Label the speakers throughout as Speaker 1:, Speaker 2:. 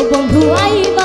Speaker 1: O bom do aí,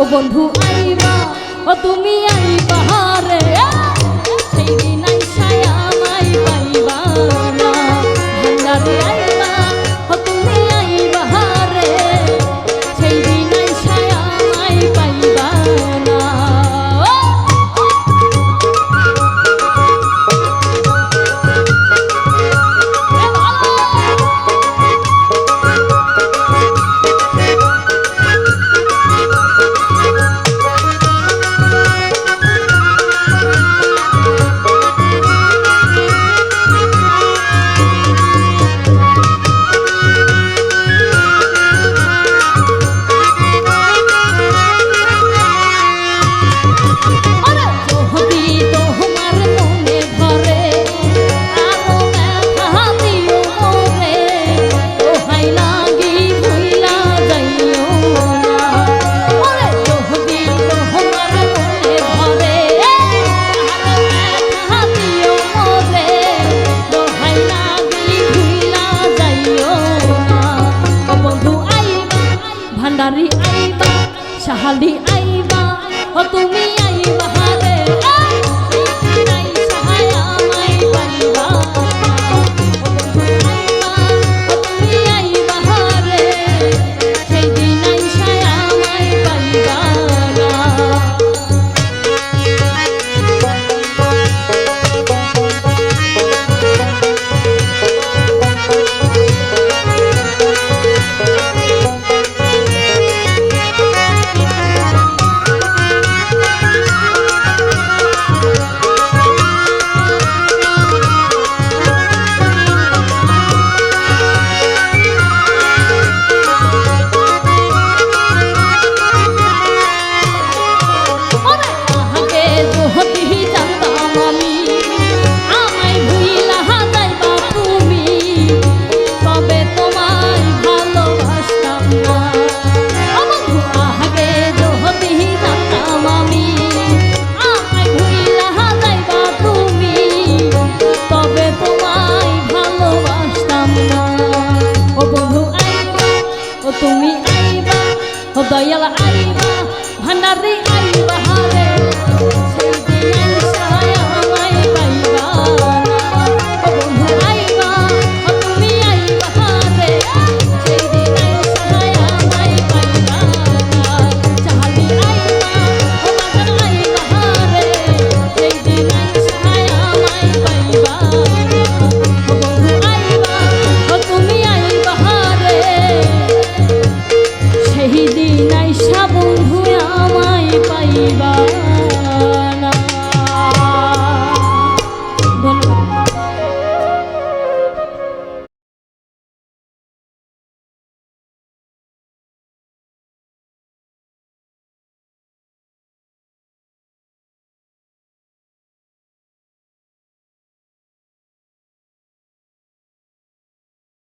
Speaker 1: ও বন্ধু আইবা ও তুমি আইবা। শাহালি আইবা ও তুমি আইবা। 我要了二